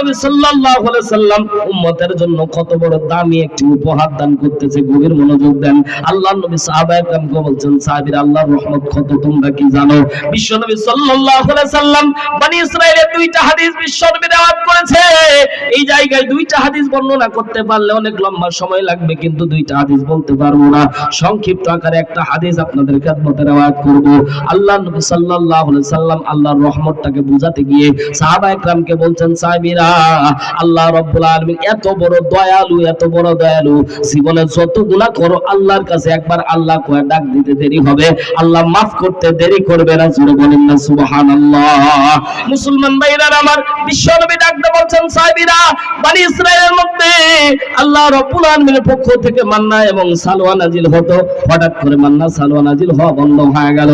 নবী সাল্লাল্লাহু আলাইহি সাল্লাম উম্মতের জন্য কত বড় দামি একটি উপহার দান করতেছে, গভীর মনোযোগ দেন। আল্লাহর নবী সাহাবায়ে বলছেন আল্লাহর রহমত কত, তোমরা কি জানো? বিশ্ব নবী সাল্লাল্লাহু আলাইহি সাল্লাম বনি ইসরাইলের দুইটা হাদিস বিশ্ব নবী করেছে। এই জায়গায় দুইটা হাদিস বর্ণনা করতে পারলে অনেক লম্বা সময় লাগবে, কিন্তু দুইটা হাদিস বলতে পারব না। সংক্ষিপ্ত আকারে একটা হাদিস আপনাদের খেদমতে রেওয়ায়াত করব। আল্লাহ নবী সাল্লাল্লাহু আলাইহি সাল্লাম আল্লাহর রহমতটাকে বুঝাতে গিয়ে সাহাবা একরামকে বলছেন, সাহাবীরা আল্লাহ রাব্বুল আলামিন এত বড় দয়ালু, এত বড় দয়ালু। জীবনে যত গুনাহ করো, আল্লাহর কাছে একবার আল্লাহ কয়ে ডাক দিতে দেরি হবে। আল্লাহ মাফ করতে দেরি করবে না, জোরে বলেন না, সুবহানাল্লাহ। মুসলমান ভাইরা আমার বিশ্ব নবী ডাকতে বলছেন বনি ইসরাইলের মধ্যে আল্লাহ রাব্বুল আলামিনের পক্ষ থেকে মান্না এবং সালোয়া নাজিল হতো। হঠাৎ করে মান্না সালোয়া নাজিল হওয়া বন্ধ হয়ে গেল।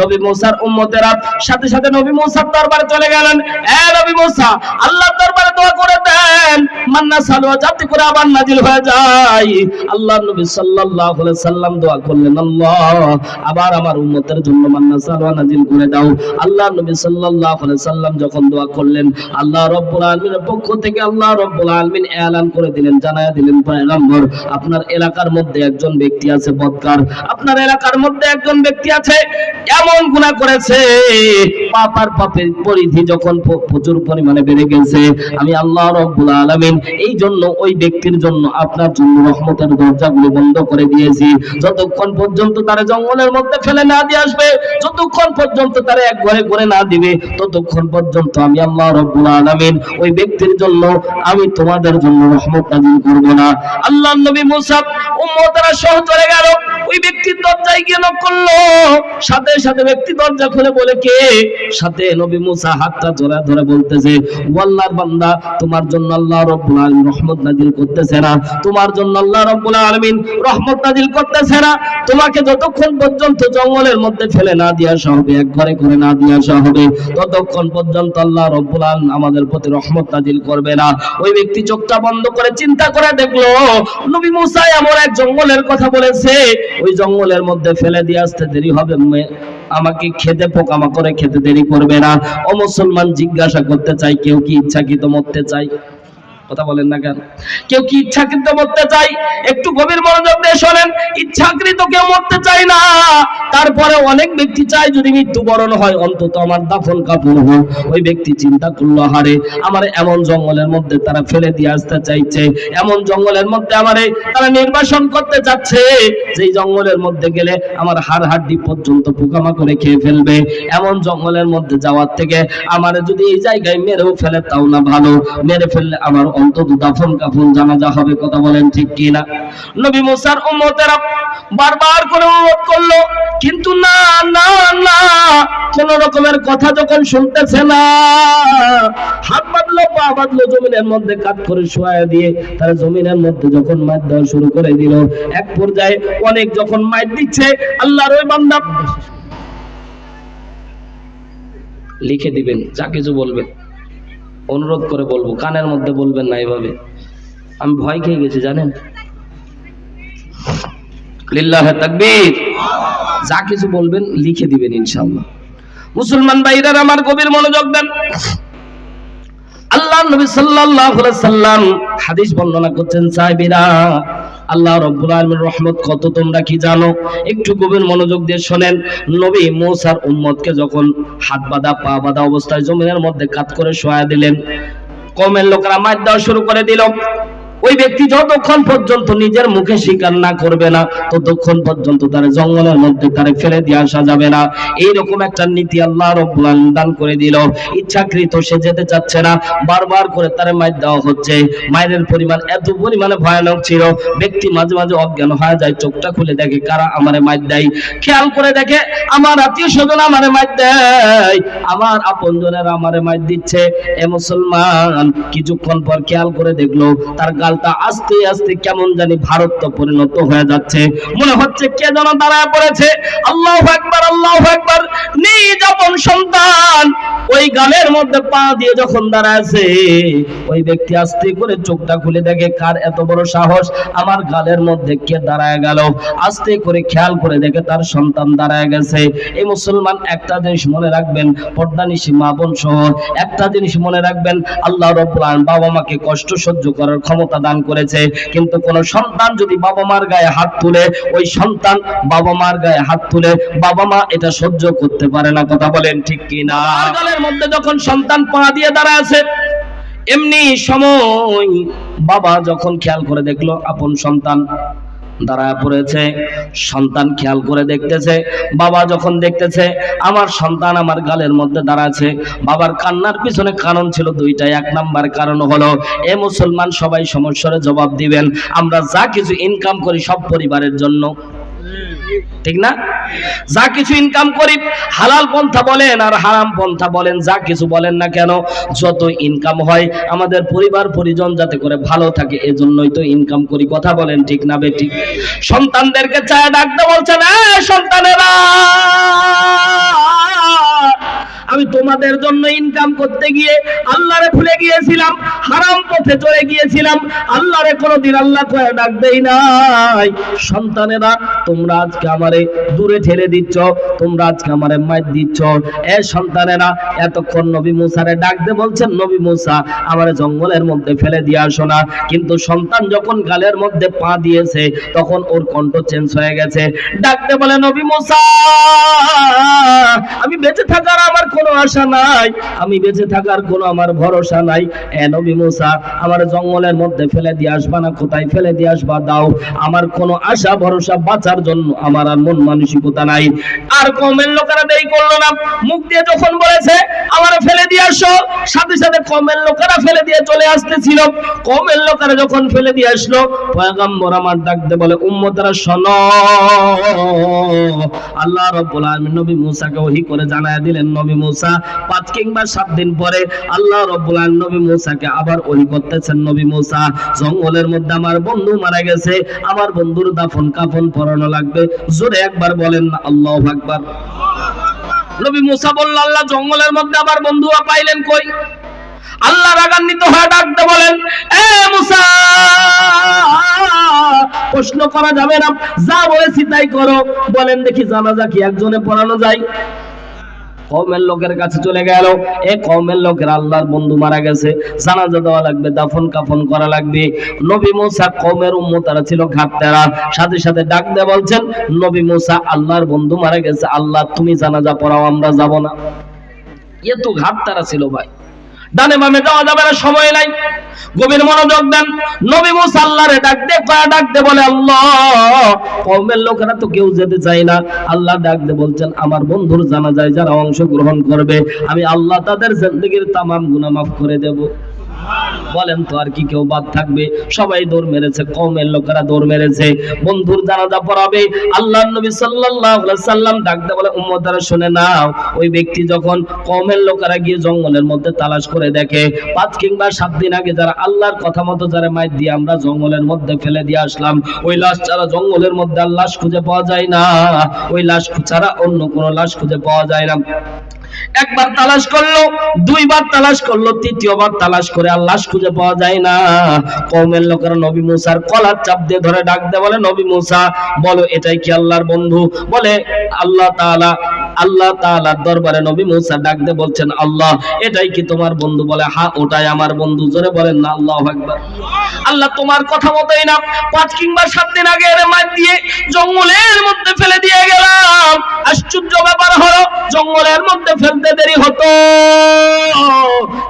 নবী মুসার উম্মতেরা সাথে সাথে নবী মুসার দরবারে চলে গেলেন। এ নবী মুসা, আল্লাহর দরবারে দোয়া করে দেন। মান্না সালোয়া করে আবার নাজিল হয়ে যায়। আল্লাহ নবী সাল্লাল্লাহু আলাইহি সাল্লাম দোয়া করলেন, আল্লাহ, আবার আমার উম্মতের জন্য মান্না সালোয়া নাজিল করে দাও। আল্লাহ নবী সাল্লাল্লাহু আলাইহি সাল্লাম যখন দোয়া করলেন, আল্লাহ আলামিনের পক্ষ থেকে আল্লাহ আলামিন এলান করে দিলেন, জানায়া দিলেন, পয়গম্বর, আপনার এলাকার মধ্যে একজন ব্যক্তি আছে বদকার। আপনার এলাকার মধ্যে একজন ব্যক্তি আছে, এমন গুনাহ করেছে, পাপার পাপের পরিধি যখন প্রচুর পরিমাণে বেড়ে গেছে আমি আল্লাহ রাব্বুল আলামিন এই জন্য ওই ব্যক্তির জন্য আপনার জন্য রহমতের দরজাগুলো বন্ধ করে দিয়েছি। যতক্ষণ পর্যন্ত তারা জঙ্গলের মধ্যে ফেলে না দিয়ে আসবে, যতক্ষণ পর্যন্ত তারা এক ঘরে করে না দিবে, ততক্ষণ পর্যন্ত আমি আল্লাহ রাব্বুল আলামিন ওই ব্যক্তির জন্য, আমি তোমাদের জন্য রহমত নাজিল করব না। আল্লাহ নবী মুসা উম্মতরা সহ চলে গেল। ওই ব্যক্তির দরজায় গিয়ে নক করল। সাথে সাথে ব্যক্তি দরজা খুলে বলে, কে? সাথে নবী মুসা হাতটা জোড়া ধরে বলতেছে ও আল্লাহর বান্দা, তোমার জন্য আল্লাহ রাব্বুল আলামিন রহমত নাজিল করতেছে না। তোমার জন্য আল্লাহ রাব্বুল আলামিন রহমত নাজিল করতেছে না। তোমাকে যতক্ষণ পর্যন্ত জঙ্গলের মধ্যে ফেলে না দিয়ে আসা হবে, এক ঘরে করে না দিয়ে আসা হবে, ততক্ষণ পর্যন্ত আল্লাহ রব্বুল আলামিন আমাদের প্রতি রহমত নাজিল করবে না। ওই ব্যক্তি চোখটা বন্ধ করে চিন্তা করে দেখল, নবী মুসা এমন এক জঙ্গলের কথা বলেছে ওই জঙ্গলের মধ্যে ফেলে দিয়ে আসতে দেরি হবে আমাকে খেতে পোকামা করে খেতে দেরি করবে না। অমুসলমান মুসলমান জিজ্ঞাসা করতে চাই কেউ কি ইচ্ছাকৃত মরতে চাই কথা বলেন না কেন? কেউ কি ইচ্ছাকৃত মরতে চাই একটু গভীর মনোযোগ দিয়ে শোনেন, ইচ্ছাকৃত কেউ মরতে চায় না। তারপরে অনেক ব্যক্তি চায় যদি মৃত্যুবরণ হয়, অন্তত আমার দাফন কাপড় হোক। ওই ব্যক্তি চিন্তা করল, হারে, আমার এমন জঙ্গলের মধ্যে তারা ফেলে দিয়ে আসতে চাইছে। এমন জঙ্গলের মধ্যে আমারে তারা নির্বাসন করতে চাচ্ছে। যেই জঙ্গলের মধ্যে গেলে আমার হাড় হাড্ডি পর্যন্ত পোকামা করে খেয়ে ফেলবে। এমন জঙ্গলের মধ্যে যাওয়ার থেকে আমার যদি এই জায়গায় মেরেও ফেলে, তাও না ভালো। মেরে ফেললে আমার অন্তত দাফন কাফন জানাজা হবে, কথা বলেন ঠিক কিনা? নবী মুসার উম্মতেরা বারবার করে অনুরোধ করল, কিন্তু না না না, কোন রকমের কথা যখন শুনতেছে না, হাত বাঁধলো, পা বাঁধলো, জমিনের মধ্যে কাট করে শোয়া দিয়ে তারা জমিনের মধ্যে যখন মাছ দেওয়া শুরু করে দিল, এক পর্যায়ে অনেক যখন মাছ দিচ্ছে, আল্লাহর ওই বান্দা লিখে দিবেন, যা কিছু বলবেন। অনুরোধ করে বলব, কানের মধ্যে বলবেন না এভাবে। আমি ভয় খেয়ে গেছি, জানেন? যা কিছু বলবেন লিখে দিবেন ইনশাল্লাহ মুসলমান ভাইরা আমার গভীর মনোযোগ দেন। আল্লাহ নবী সাল্লাল্লাহু সাল্লাম হাদিস বর্ণনা করছেন, সাহাবীরা আল্লাহ রব্বুল আলমের রহমত কত তোমরা কি জানো? একটু গভীর মনোযোগ দিয়ে শোনেন। নবী মৌসার উম্মতকে যখন হাত বাঁধা, পা বাঁধা অবস্থায় জমিনের মধ্যে কাত করে শোয়া দিলেন, কমের লোকেরা মার দেওয়া শুরু করে দিল। ওই ব্যক্তি যতক্ষণ পর্যন্ত নিজের মুখে স্বীকার না করবে না, ততক্ষণ পর্যন্ত তার জঙ্গলের মধ্যে তারে ফেলে দিয়ে আসা যাবে না। এইরকম একটা নীতি আল্লাহ দান করে দিল। ইচ্ছাকৃত সে যেতে চাচ্ছে না। বারবার করে তারে মাইর দেওয়া হচ্ছে। মায়ের পরিমাণ এত পরিমাণে ভয়ানক ছিল। ব্যক্তি মাঝে মাঝে অজ্ঞান হয়ে যায়, চোখটা খুলে দেখে কারা আমারে মাইর দেয়। খেয়াল করে দেখে, আমার আত্মীয় স্বজন আমারে মাইর দেয়। আমার আপনজনেরা আমারে মাইর দিচ্ছে। এ মুসলমান, কিছুক্ষণ পর খেয়াল করে দেখল, তার গালটা আস্তে আস্তে কেমন জানি ভারত তো পরিণত হয়ে যাচ্ছে। মনে হচ্ছে কে যেন দাঁড়ায় পড়েছে? আল্লাহ একবার আল্লাহ একবার নিজ আপন সন্তান ওই গালের মধ্যে পা দিয়ে যখন দাঁড়ায় ওই ব্যক্তি আস্তে করে চোখটা খুলে দেখে, কার এত বড় সাহস? আমার গালের মধ্যে কে দাঁড়ায় গেল? আস্তে করে খেয়াল করে দেখে তার সন্তান দাঁড়ায় গেছে। এই মুসলমান, একটা জিনিস মনে রাখবেন পর্দানিশী মা বোন সহ, একটা জিনিস মনে রাখবেন, আল্লাহ রব্বুল আলামিন বাবা মাকে কষ্ট সহ্য করার ক্ষমতা দান করেছে। কিন্তু কোন সন্তান যদি বাবা মার গায়ে হাত তুলে, ওই সন্তান বাবা মার গায়ে হাত তুলে বাবা মা এটা সহ্য করতে পারে না। কথা বলেন ঠিক কি না গালের মধ্যে যখন সন্তান পা দিয়ে দাঁড়ায় আছে, এমনি সময় বাবা যখন খেয়াল করে দেখল, আপন সন্তান দাঁড়ায় পড়েছে, সন্তান খেয়াল করে দেখতেছে, বাবা যখন দেখতেছে, আমার সন্তান আমার গালের মধ্যে দাঁড়াচ্ছে, বাবার কান্নার পিছনে কারণ ছিল দুইটা এক নাম্বার কারণ হলো, এ মুসলমান সবাই সমস্যার জবাব দিবেন, আমরা যা কিছু ইনকাম করি সব পরিবারের জন্য। ঠিক না? যা কিছু ইনকাম করি, হালাল পন্থা বলেন আর হারাম পন্থা বলেন, যা কিছু বলেন না কেন, যত ইনকাম হয়, আমাদের পরিবার, পরিজন যাতে করে ভালো থাকে, এজন্যই তো ইনকাম করি। কথা বলেন ঠিক না, বেটি? সন্তানদেরকে চায় ডাকতে বলছেন সন্তানেরা! আমি তোমাদের জন্য ইনকাম করতে গিয়ে আল্লাহরে ভুলে গিয়েছিলাম, হারাম পথে চলে গিয়েছিলাম, আল্লাহরে কোনোদিন আল্লাহ কয়ে ডাক দেই নাই। সন্তানেরা, তোমরা আজকে আমারে দূরে ঠেলে দিচ্ছ, তোমরা আজকে আমারে মাইর দিচ্ছ। এ সন্তানেরা, এতক্ষণ নবী মুসারে ডাক দে বলছেন, নবী মুসা, আমারে জঙ্গলের মধ্যে ফেলে দিয়ে আসো না। কিন্তু সন্তান যখন গালের মধ্যে পা দিয়েছে, তখন ওর কণ্ঠ চেঞ্জ হয়ে গেছে। ডাকতে বলে, নবী মুসা, আমি বেঁচে থাকার আমার কোনো আশা নাই। আমি বেঁচে থাকার কোনো আমার ভরসা নাই। এ নবী মুসা, আমার জঙ্গলের মধ্যে ফেলে দিয়ে আসবা না? কোথায় ফেলে দিয়ে আসবা? দাও। আমার কোনো আশা, ভরসা বাঁচার জন্য আমার আর মন মানসিকতা নাই। আর কমের লোকেরা দেরি করল না। মুখ দিয়ে যখন বলেছে, আমার ফেলে দিয়ে আসো, সাথে সাথে কমের লোকেরা ফেলে দিয়ে চলে আসতেছিল। কমের লোকেরা যখন ফেলে দিয়ে আসলো, পয়গম্বর আমার ডাকতে বলে, উম্মতরা, শোনো। আল্লাহ রাব্বুল আলামিন নবী মুসাকে ওহী করে জানায় দিলেন, নবী পাঁচ কিংবা সাত দিন পরে আল্লাহ রাব্বুল নবী মুসাকে আবার ওহী করতেছেন নবী মুসা। জঙ্গলের মধ্যে আমার বন্ধু মারা গেছে, আমার বন্ধুর দাফন কাফন পরানো লাগবে। জোরে একবার বলেন না, আল্লাহু আকবার। নবী মুসা বলল, আল্লাহ জঙ্গলের মধ্যে আবার বন্ধুরা পাইলেন কই? আল্লাহ রাগান্বিত হয়ে ডাকতে বলেন, এ মুসা, প্রশ্ন করা যাবে না, যা বলেছি তাই করো। বলেন দেখি জানাজা কি একজনে পড়ানো যায়? কমের লোকের কাছে চলে গেল। এ কমের লোকের আল্লাহর বন্ধু মারা গেছে। জানাজা দেওয়া লাগবে, দাফন কাফন করা লাগবে। নবী মুসা কমের উম্মতারা ছিল ঘাটতেরা। সাথে সাথে ডাক দিয়ে বলছেন, নবী মুসা, আল্লাহর বন্ধু মারা গেছে। আল্লাহ, তুমি জানাজা পড়াও, আমরা যাব না। এ তো ঘাটতারা ছিল ভাই। ডানে বামে যাওয়া যাবে না, সময় নাই। গভীর মনোযোগ দেন। নবী মুসা আল্লাহরে ডাক দে কয়া ডাক বলে, আল্লাহ, কওমের লোকেরা তো কেউ যেতে চায় না। আল্লাহ ডাকতে বলছেন, আমার বন্ধুর জানা যায় যারা অংশ গ্রহণ করবে, আমি আল্লাহ তাদের জিন্দেগীর তামাম গুনাহ মাফ করে দেব। বলেন তো আর কি কেউ বাদ থাকবে? সবাই দৌড় মেরেছে কমের লোকেরা দৌড় মেরেছে। বন্ধুর জানাজা পড়াবে। আল্লাহ নবী সাল্লাল্লাহু সাল্লাম ডাকতে বলে, উম্মতারা, শুনে নাও। ওই ব্যক্তি যখন কমের লোকেরা গিয়ে জঙ্গলের মধ্যে তালাশ করে দেখে, পাঁচ কিংবা সাত দিন আগে যারা আল্লাহর কথা মতো যারা মাইর দিয়ে আমরা জঙ্গলের মধ্যে ফেলে দিয়ে আসলাম, ওই লাশ ছাড়া জঙ্গলের মধ্যে আর লাশ খুঁজে পাওয়া যায় না। ওই লাশ ছাড়া অন্য কোনো লাশ খুঁজে পাওয়া যায় না। একবার তালাশ করল, দুইবার তালাশ করল, তৃতীয়বার তালাশ করে আর লাশ খুঁজে পাওয়া যায় না। কৌমের লোকেরা নবী মুসার কলার চাপ দিয়ে ধরে ডাক দেয়, বলে, নবী মুসা, বলো, এটাই কি আল্লাহর বন্ধু? বলে, আল্লাহ তাআলা আল্লাহ তাআলার দরবারে নবী মুসা ডাক দে বলছেন, আল্লাহ, এটাই কি তোমার বন্ধু বলে? হ্যাঁ ওটাই আমার বন্ধু। জোরে বলেন না, আল্লাহু আকবার। আল্লাহ, তোমার কথা মতোই না। পাঁচ কিংবা সাত দিন আগে এর মার দিয়ে জঙ্গলের মধ্যে ফেলে দিয়ে গেলাম। আশ্চর্য ব্যাপার হলো, জঙ্গলের মধ্যে ফেলতে দেরি হতো।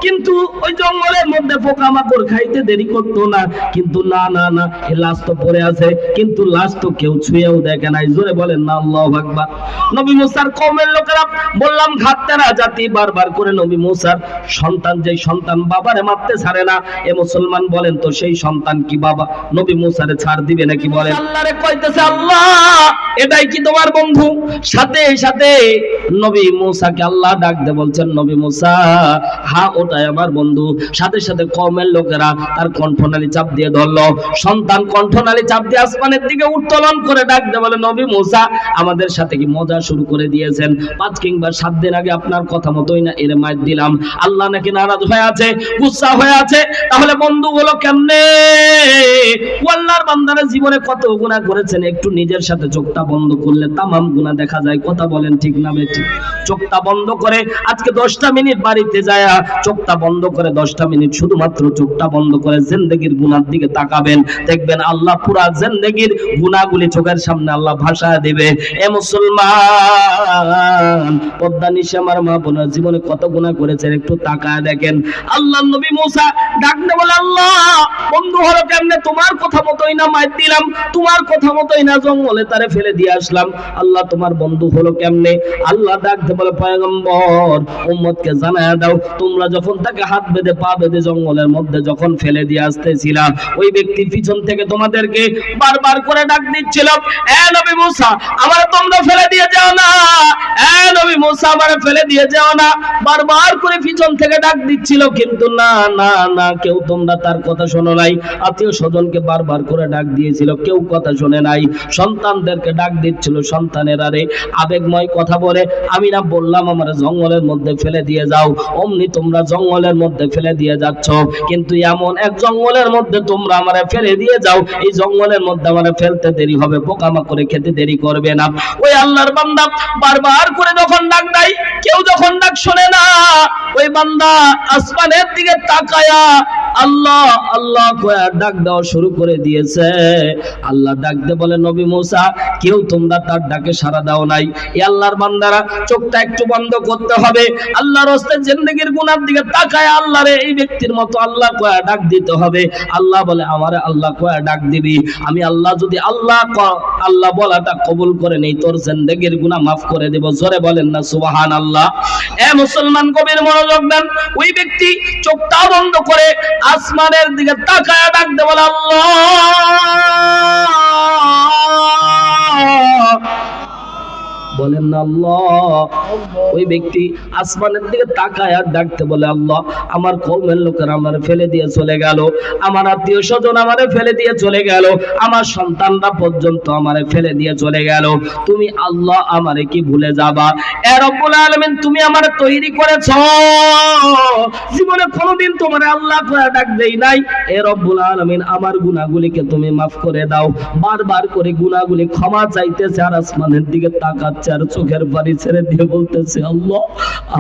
কিন্তু ওই জঙ্গলের মধ্যে পোকামাকড় খাইতে দেরি করতো না। কিন্তু না না না এই লাশ তো পড়ে আছে। কিন্তু লাশ তো কেউ ছুঁয়েও দেখে নাই। জোরে বলেন না, আল্লাহু আকবার। নবী মুসার কমের লোকেরা বললাম ঘাটতেরা জাতি বারবার করে নবী মুসার সন্তান যে সন্তান বাবারে মারতে ছাড়ে না, এ মুসলমান বলেন তো সেই সন্তান কি বাবা? নবী মুসারে ছাড় দিবে নাকি বলেন? আল্লাহরে কইতেছে, আল্লাহ, এটাই কি তোমার বন্ধু? সাথে সাথে নবী মুসাকে আল্লাহ বলছেন, নবী মুসা, হা, ওটাই আমার বন্ধু। সাথে সাথে কমের লোকেরা তার কণ্ঠনালী চাপ দিয়ে ধরলো। সন্তান কণ্ঠনালী চাপ দিয়ে আসমানের দিকে উত্তোলন করে ডাক বলে, নবী মুসা, আমাদের সাথে কি মজা শুরু করে দিয়েছেন? পাঁচ কিংবা সাত দিন আগে আপনার কথা মতোই না, এর মাইর দিলাম। আল্লাহ নাকি নারাজ হয়ে আছে, গুসা হয়ে আছে, তাহলে বন্ধু গুলো কেমনে? আল্লাহর বান্দারা জীবনে কত গুনাহ করেছেন, একটু নিজের সাথে চোখটা বন্ধ করলে তামাম গুনাহ দেখা যায়, কথা বলেন ঠিক না বেঠিক চোখটা বন্ধ করে আজকে দশটা মিনিট বাড়িতে যায়, চোখটা বন্ধ করে দশটা মিনিট শুধুমাত্র চোখটা বন্ধ করে জিন্দগির গুনার দিকে তাকাবেন। দেখবেন আল্লাহ পুরা জিন্দগির গুনাহগুলি চোখের সামনে আল্লাহ ভাষা দেবে। এ মুসলমান! পদ্মা নিশে আমার মা বোনের জীবনে কত গুনাহ করেছেন একটু তাকায় দেখেন। আল্লাহ নবী মুসা ডাকতে বলে, আল্লাহ, বন্ধু হলো কেমনে? তোমার কথা মতোই না মাইর দিলাম, তোমার কথা মতোই না জঙ্গলে তারে ফেলে দিয়ে আসলাম। আল্লাহ, তোমার বন্ধু হলো কেমনে? আল্লাহ ডাকতে বলে, পয়গম্বর, উম্মতকে জানায় দাও, তোমরা যখন তাকে হাত বেঁধে পা বেঁধে জঙ্গলের মধ্যে যখন ফেলে দিয়ে আসতেছিলা, ওই ব্যক্তির পিছন থেকে তোমাদেরকে বারবার করে ডাক দিচ্ছিল, এ নবী মুসা, আমার তোমরা ফেলে দিয়ে যাও না। আমি না বললাম আমার জঙ্গলের মধ্যে ফেলে দিয়ে যাও। অমনি তোমরা জঙ্গলের মধ্যে ফেলে দিয়ে যাচ্ছ, কিন্তু এমন এক জঙ্গলের মধ্যে তোমরা আমারে ফেলে দিয়ে যাও। এই জঙ্গলের মধ্যে আমারে ফেলতে দেরি হবে, পোকামাকড়ে খেতে দেরি করবে না। ওই আল্লাহর বান্দা বারবার করে যখন ডাক দেয় কেউ যখন ডাক শোনে না ওই বান্দা আসমানের দিকে তাকায়া আল্লাহ আল্লাহ কয়া ডাক দেওয়া শুরু করে দিয়েছে। আল্লাহ ডাক দে বলে, নবী মুসা, কেউ তোমরা তার ডাকে সাড়া দাও নাই। এ আল্লাহর বান্দারা, চোখটা একটু বন্ধ করতে হবে। আল্লাহর হস্তে জিন্দগির গুনার দিকে তাকায় আল্লাহরে এই ব্যক্তির মতো আল্লাহ কয়া ডাক দিতে হবে। আল্লাহ বলে, আমারে আল্লাহ কয়া ডাক দিবি। আমি আল্লাহ যদি আল্লাহ আল্লাহ বলাটা কবুল করে নেই, তোর জিন্দগির গুনাহ মাফ করে দেব। জোরে বলেন না সুবহান আল্লাহ এ মুসলমান কবির মনোযোগ দেন। ওই ব্যক্তি চোখটা বন্ধ করে আসমানের দিকে তাকায় ডাকতে বলে আল্লাহ! বলেন আল্লাহ। ওই ব্যক্তি আসমানের দিকে তাকায় আর ডাকতে বলে, আল্লাহ, আমার কৌমের আমার ফেলে দিয়ে চলে গেল। আমার আত্মীয় স্বজন আমারে ফেলে দিয়ে চলে গেল। আমার সন্তানরা পর্যন্ত আমারে ফেলে দিয়ে চলে গেল। তুমি আল্লাহ আমারে কি ভুলে যাবা? এ রব্বুল তুমি আমারে তৈরি করেছ। জীবনে কোনোদিন তোমার আল্লাহ করে ডাক দেই নাই। এ আলামিন, আমার গুনাহগুলিকে তুমি মাফ করে দাও। বারবার করে গুনাহগুলি ক্ষমা চাইতেছে আর আসমানের দিকে তাকাচ্ছে। আর চোখের বাড়ি ছেড়ে দিয়ে বলতেছে, আল্লাহ,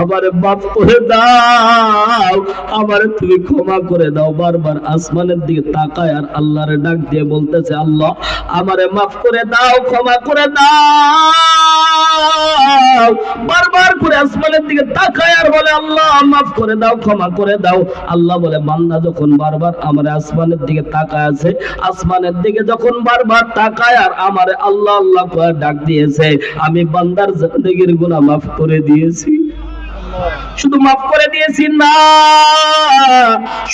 আমার মাফ করে দাও, আমার তুমি ক্ষমা করে দাও। বারবার আসমানের দিকে তাকায় আর আল্লাহরে ডাক দিয়ে বলতেছে, আল্লাহ, আমারে মাফ করে দাও, ক্ষমা করে দাও। বারবার করে আসমানের দিকে তাকায় আর বলে, আল্লাহ, মাফ করে দাও, ক্ষমা করে দাও। আল্লাহ বলে, বান্দা যখন বারবার আমার আসমানের দিকে তাকায় আছে, আসমানের দিকে যখন বারবার তাকায় আর আমার আল্লাহ আল্লাহ ডাক দিয়েছে, আমি বান্দার জিন্দগির গুনাহ মাফ করে দিয়েছি। শুধু মাফ করে দিয়েছি না।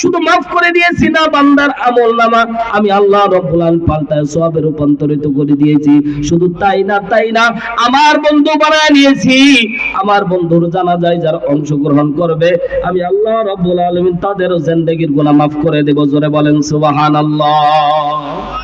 শুধু মাফ করে দিয়েছি না, বান্দার আমল নামা। আমি আল্লাহ রব্বুল আলামিন পাল্টায় সওয়াবে রূপান্তরিত করে দিয়েছি। শুধু তাই না তাই না, আমার বন্ধু বানায় নিয়েছি। আমার বন্ধুর জানা যায় যারা অংশগ্রহণ করবে, আমি আল্লাহ রব্বুল আলামিন তাদেরও জিন্দেগির গুনাহ মাফ করে দেব। জোরে বলেন, সুবহানাল্লাহ।